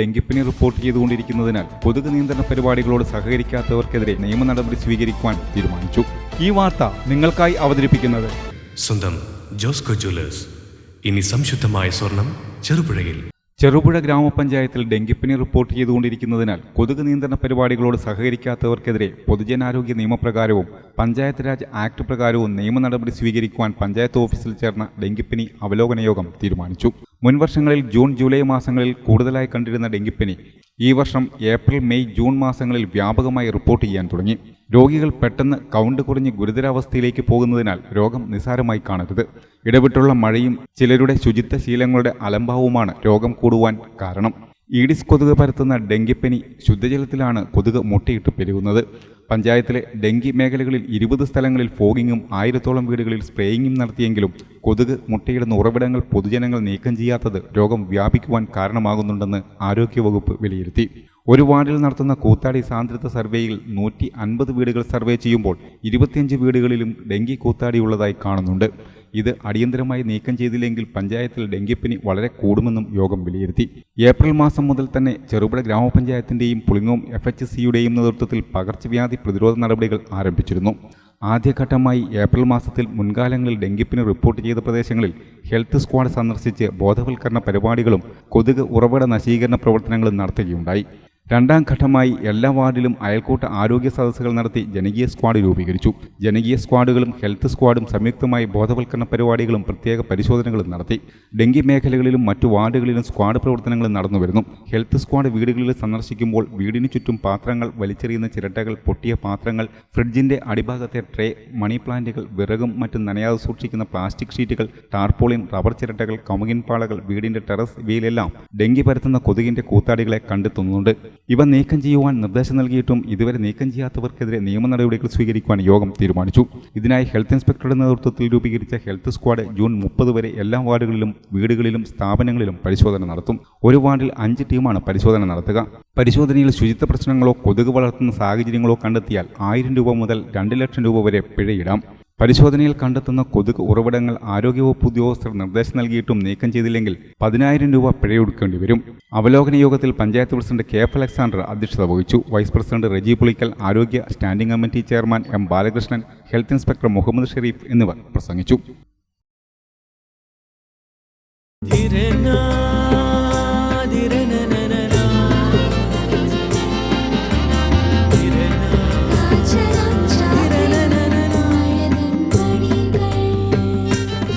ഡെങ്കിപ്പനി റിപ്പോർട്ട് ചെയ്തുകൊണ്ടിരിക്കുന്നതിനാൽ കൊതുക് നിയന്ത്രണ പരിപാടികളോട് സഹകരിക്കാത്തവർക്കെതിരെ നിയമ നടപടി സ്വീകരിക്കുവാൻ തീരുമാനിച്ചു. ഈ വാർത്ത നിങ്ങൾക്കായി അവതരിപ്പിക്കുന്നത് സ്വന്തം ജോസ്കോ ജ്വല്ലേഴ്സ്. ഇനി സംശുദ്ധമായ സ്വർണം ചെറുപുഴയിൽ. ചെറുപുഴ ഗ്രാമപഞ്ചായത്തിൽ ഡെങ്കിപ്പനി റിപ്പോർട്ട് ചെയ്തുകൊണ്ടിരിക്കുന്നതിനാൽ കൊതുക് നിയന്ത്രണ പരിപാടികളോട് സഹകരിക്കാത്തവർക്കെതിരെ പൊതുജനാരോഗ്യ നിയമപ്രകാരവും പഞ്ചായത്ത് രാജ് ആക്ട് പ്രകാരവും നിയമ നടപടി സ്വീകരിക്കുവാൻ പഞ്ചായത്ത് ഓഫീസിൽ ചേർന്ന ഡെങ്കിപ്പനി അവലോകന യോഗം തീരുമാനിച്ചു. മുൻവർഷങ്ങളിൽ ജൂൺ ജൂലൈ മാസങ്ങളിൽ കൂടുതലായി കണ്ടിരുന്ന ഡെങ്കിപ്പനി ഈ വർഷം ഏപ്രിൽ മെയ് ജൂൺ മാസങ്ങളിൽ വ്യാപകമായി റിപ്പോർട്ട് ചെയ്യാൻ തുടങ്ങി. രോഗികൾ പെട്ടെന്ന് കൗണ്ട് കുറഞ്ഞ് ഗുരുതരാവസ്ഥയിലേക്ക് പോകുന്നതിനാൽ രോഗം നിസാരമായി കാണരുത്. ഇടവിട്ടുള്ള മഴയും ചിലരുടെ ശുചിത്വ ശീലങ്ങളുടെ അലംഭാവവുമാണ് രോഗം കൂടുവാൻ കാരണം. ഈഡിസ് കൊതുക് പരത്തുന്ന ഡെങ്കിപ്പനി ശുദ്ധജലത്തിലാണ് കൊതുക് മുട്ടയിട്ട് പെരുകുന്നത്. പഞ്ചായത്തിലെ ഡെങ്കി മേഖലകളിൽ ഇരുപത് സ്ഥലങ്ങളിൽ ഫോഗിങ്ങും ആയിരത്തോളം വീടുകളിൽ സ്പ്രേയിങ്ങും നടത്തിയെങ്കിലും കൊതുക് മുട്ടയിടുന്ന ഉറവിടങ്ങൾ പൊതുജനങ്ങൾ നീക്കം ചെയ്യാത്തത് രോഗം വ്യാപിക്കുവാൻ കാരണമാകുന്നുണ്ടെന്ന് ആരോഗ്യവകുപ്പ് വിലയിരുത്തി. ഒരു വാർഡിൽ നടത്തുന്ന കൂത്താടി സാന്ദ്രത സർവേയിൽ നൂറ്റി അൻപത് വീടുകൾ സർവേ ചെയ്യുമ്പോൾ ഇരുപത്തിയഞ്ച് വീടുകളിലും ഡെങ്കി കൂത്താടി ഉള്ളതായി കാണുന്നുണ്ട്. ഇത് അടിയന്തരമായി നീക്കം ചെയ്തില്ലെങ്കിൽ പഞ്ചായത്തിൽ ഡെങ്കിപ്പനി വളരെ കൂടുമെന്നും യോഗം വിലയിരുത്തി. ഏപ്രിൽ മാസം മുതൽ തന്നെ ചെറുപുഴ ഗ്രാമപഞ്ചായത്തിന്റെയും പുളിങ്ങോം എഫ് എച്ച് സിയുടെയും നേതൃത്വത്തിൽ പകർച്ചവ്യാധി പ്രതിരോധ നടപടികൾ ആരംഭിച്ചിരുന്നു. ആദ്യഘട്ടമായി ഏപ്രിൽ മാസത്തിൽ മുൻകാലങ്ങളിൽ ഡെങ്കിപ്പനി റിപ്പോർട്ട് ചെയ്ത പ്രദേശങ്ങളിൽ ഹെൽത്ത് സ്ക്വാഡ് സന്ദർശിച്ച് ബോധവൽക്കരണ പരിപാടികളും കൊതുക് ഉറവിട നശീകരണ പ്രവർത്തനങ്ങളും നടത്തുകയുണ്ടായി. രണ്ടാം ഘട്ടമായി എല്ലാ വാർഡിലും അയൽക്കൂട്ട ആരോഗ്യ സദസ്സുകൾ നടത്തി ജനകീയ സ്ക്വാഡ് രൂപീകരിച്ചു. ജനകീയ സ്ക്വാഡുകളും ഹെൽത്ത് സ്ക്വാഡും സംയുക്തമായി ബോധവൽക്കരണ പരിപാടികളും പ്രത്യേക പരിശോധനകളും നടത്തി. ഡെങ്കി മേഖലകളിലും മറ്റു വാർഡുകളിലും സ്ക്വാഡ് പ്രവർത്തനങ്ങൾ നടന്നുവരുന്നു. ഹെൽത്ത് സ്ക്വാഡ് വീടുകളിൽ സന്ദർശിക്കുമ്പോൾ വീടിനു ചുറ്റും പാത്രങ്ങൾ വലിച്ചെറിയുന്ന ചിരട്ടകൾ പൊട്ടിയ പാത്രങ്ങൾ ഫ്രിഡ്ജിന്റെ അടിഭാഗത്തെ ട്രേ മണി പ്ലാന്റുകൾ വിറകും മറ്റും നനയാതെ സൂക്ഷിക്കുന്ന പ്ലാസ്റ്റിക് ഷീറ്റുകൾ ടാർപോളിൻ റബ്ബർ ചിരട്ടകൾ കമുകിൻ പാളകൾ വീടിന്റെ ടെറസ് ഇവയിലെല്ലാം ഡെങ്കി പരത്തുന്ന കൊതുകിന്റെ കൂത്താടികളെ കണ്ടെത്തുന്നുണ്ട്. ഇവ നീക്കം ചെയ്യുവാൻ നിർദ്ദേശം നൽകിയിട്ടും ഇതുവരെ നീക്കം ചെയ്യാത്തവർക്കെതിരെ നിയമ നടപടികൾ സ്വീകരിക്കുവാൻ യോഗം തീരുമാനിച്ചു. ഇതിനായി ഹെൽത്ത് ഇൻസ്പെക്ടറുടെ നേതൃത്വത്തിൽ രൂപീകരിച്ച ഹെൽത്ത് സ്ക്വാഡ് ജൂൺ മുപ്പത് വരെ എല്ലാ വാർഡുകളിലും വീടുകളിലും സ്ഥാപനങ്ങളിലും പരിശോധന നടത്തും. ഒരു വാർഡിൽ അഞ്ച് ടീമാണ് പരിശോധന നടത്തുക. പരിശോധനയിൽ ശുചിത്വ പ്രശ്നങ്ങളോ കൊതുക് വളർത്തുന്ന സാഹചര്യങ്ങളോ കണ്ടെത്തിയാൽ ആയിരം രൂപ മുതൽ രണ്ട് ലക്ഷം രൂപ വരെ പിഴയിടാം. പരിശോധനയിൽ കണ്ടെത്തുന്ന കൊതുക് ഉറവിടങ്ങൾ ആരോഗ്യവകുപ്പ് ഉദ്യോഗസ്ഥർ നിർദ്ദേശം നൽകിയിട്ടും നീക്കം ചെയ്തില്ലെങ്കിൽ പതിനായിരം രൂപ പിഴയൊടുക്കേണ്ടി വരും. അവലോകന യോഗത്തിൽ panchayat president K F Alexander അധ്യക്ഷത വഹിച്ചു. വൈസ് പ്രസിഡന്റ് റജി പുളിക്കൽ ആരോഗ്യ standing committee chairman M Balakrishnan health inspector Muhammad Sherif എന്നിവർ പ്രസംഗിച്ചു.